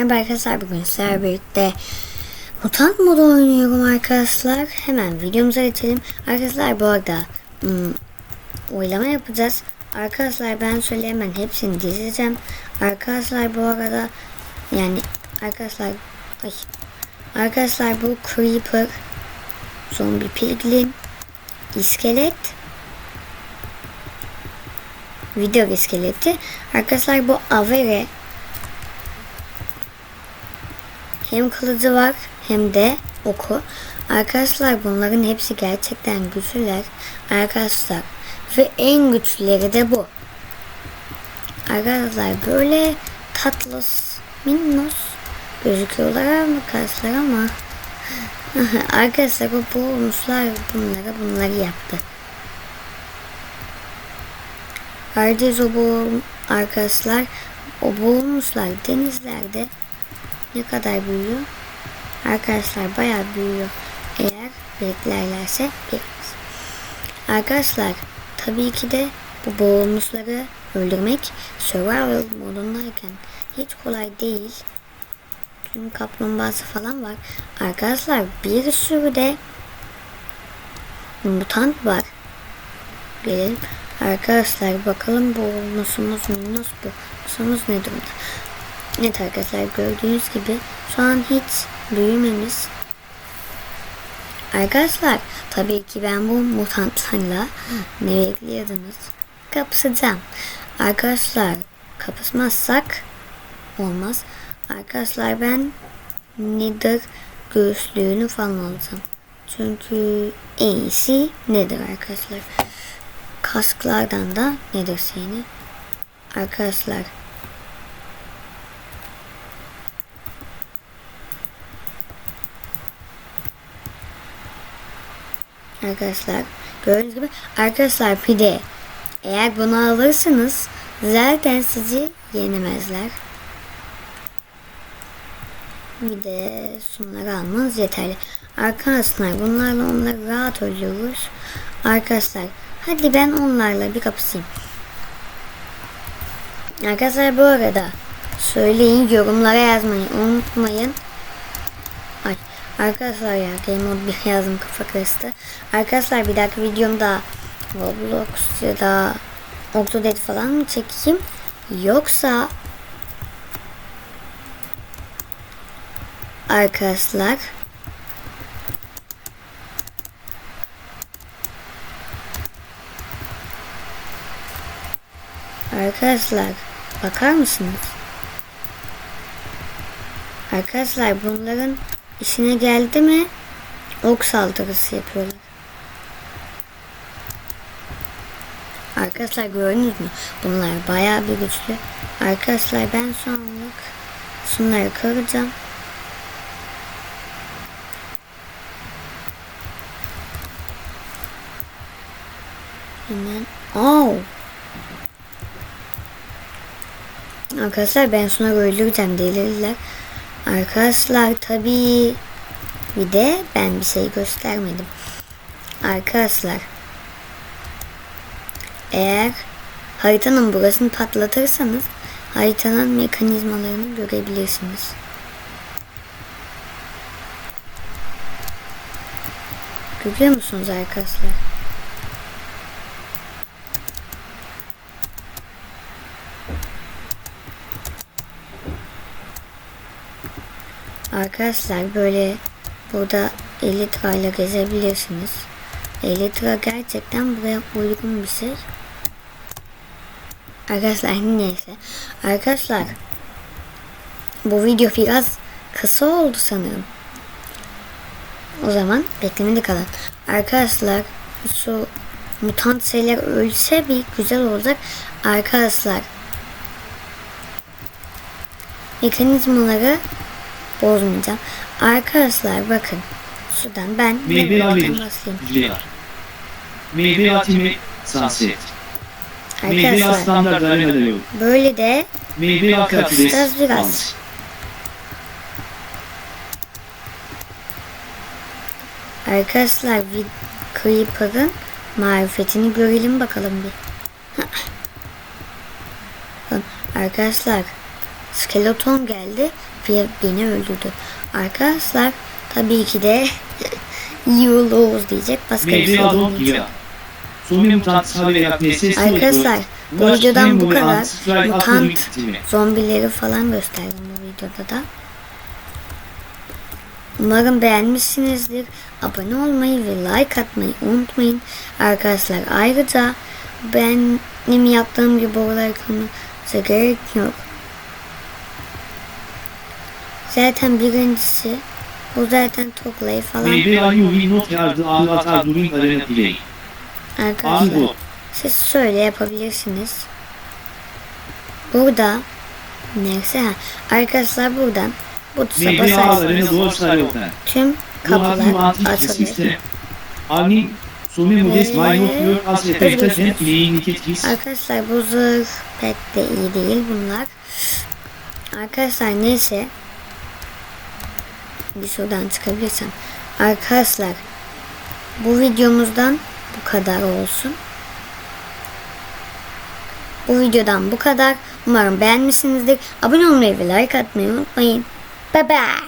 Merhaba arkadaşlar bugün sizlerle birlikte Mutant modu oynuyorum arkadaşlar. Hemen videomuza geçelim. Arkadaşlar bu arada hmm, oylama yapacağız. Arkadaşlar ben söyleyemem hepsini dizeceğim. Arkadaşlar bu arada yani arkadaşlar ay, arkadaşlar bu Creeper Zombi Piglin iskelet video iskeleti. Arkadaşlar bu Avere hem kılıcı var hem de oku. Arkadaşlar bunların hepsi gerçekten güçlüler. Arkadaşlar ve en güçlüleri de bu. Arkadaşlar böyle tatlı minnos gözüküyorlar arkadaşlar ama arkadaşlar bu bulmuşlar bunlara bunları yaptı. Ayrıca bu arkadaşlar o boğulmuşlar denizlerde ne kadar büyüyor? Arkadaşlar bayağı büyüyor. Eğer beklerlerse biraz. Arkadaşlar tabii ki de bu boğulmuşları öldürmek survival modundayken hiç kolay değil. Çünkü kaplumbağası falan var. Arkadaşlar bir sürü de mutant var. Gelelim. Arkadaşlar bakalım bu minnos bu. Nasımız ne durumda? Evet arkadaşlar gördüğünüz gibi şu an hiç büyümemiz. Arkadaşlar tabii ki ben bu mutantlarla ne bekliyordunuz? Kapısacağım. Arkadaşlar kapatmazsak olmaz. Arkadaşlar ben nedir göğüslüğünü falan alacağım. Çünkü en iyisi nedir arkadaşlar? Kasklardan da nedir şeyini? Arkadaşlar Arkadaşlar gördüğünüz gibi arkadaşlar pide eğer bunu alırsanız zaten sizi yenemezler. Bir de şunları almanız yeterli. Arkadaşlar bunlarla onları rahat öldürürüz. Arkadaşlar hadi ben onlarla bir kapışayım. Arkadaşlar bu arada söyleyin yorumlara yazmayı unutmayın. Arkadaşlar ya game mode bir yazdım kafa karıştı. Arkadaşlar bir dahaki videomda Roblox ya da Octodad falan mı çekeyim? Yoksa arkadaşlar Arkadaşlar bakar mısınız? Arkadaşlar bunların işine geldi mi ok saldırısı yapıyorlar. Arkadaşlar gördünüz mü? Bunlar bayağı bir güçlü. Arkadaşlar ben şu anlık şunları kıracağım. Hemen. Oh. Arkadaşlar ben şuna öldüreceğim delirler. Arkadaşlar tabii bir de ben bir şey göstermedim. Arkadaşlar eğer haritanın burasını patlatırsanız haritanın mekanizmalarını görebilirsiniz. Görüyor musunuz arkadaşlar? Arkadaşlar böyle burada Elytra ile gezebilirsiniz. Elytra gerçekten buraya uygun bir şey. Arkadaşlar neyse. Arkadaşlar bu video biraz kısa oldu sanırım. O zaman beklemede kalın. Arkadaşlar şu mutant şeyler ölse bir güzel olacak. Arkadaşlar mekanizmaları bozmayacağım. Arkadaşlar bakın. Şuradan ben ben alayım. basayım. Diğer. Meyve atimi sunset. Meyve Arkadaşlar standart arenada yok. böyle de Meyve akatilis Biraz biraz. alt. arkadaşlar bir Creeper'ın marifetini görelim bakalım bir. Bakın arkadaşlar skeleton geldi ve beni öldürdü. Arkadaşlar tabii ki de Yul Oğuz diyecek başka bir şey Arkadaşlar bu videodan bu kadar mutant zombileri falan gösterdim bu videoda da. Umarım beğenmişsinizdir. Abone olmayı ve like atmayı unutmayın. Arkadaşlar ayrıca benim yaptığım gibi olarak gerek yok. Zaten birincisi bu zaten toklayı falan ayu will not yardı ağlı atar durum arena play. arkadaşlar. Siz şöyle yapabilirsiniz. Burada neyse ha, arkadaşlar buradan bu tuşa sarıyorlar. tüm kapılar açılır. is. Arkadaşlar bu zırh pek de iyi değil bunlar. Arkadaşlar neyse bir şuradan çıkabilirsem. Arkadaşlar bu videomuzdan bu kadar olsun. Bu videodan bu kadar. Umarım beğenmişsinizdir. Abone olmayı ve like atmayı unutmayın. Bye bye.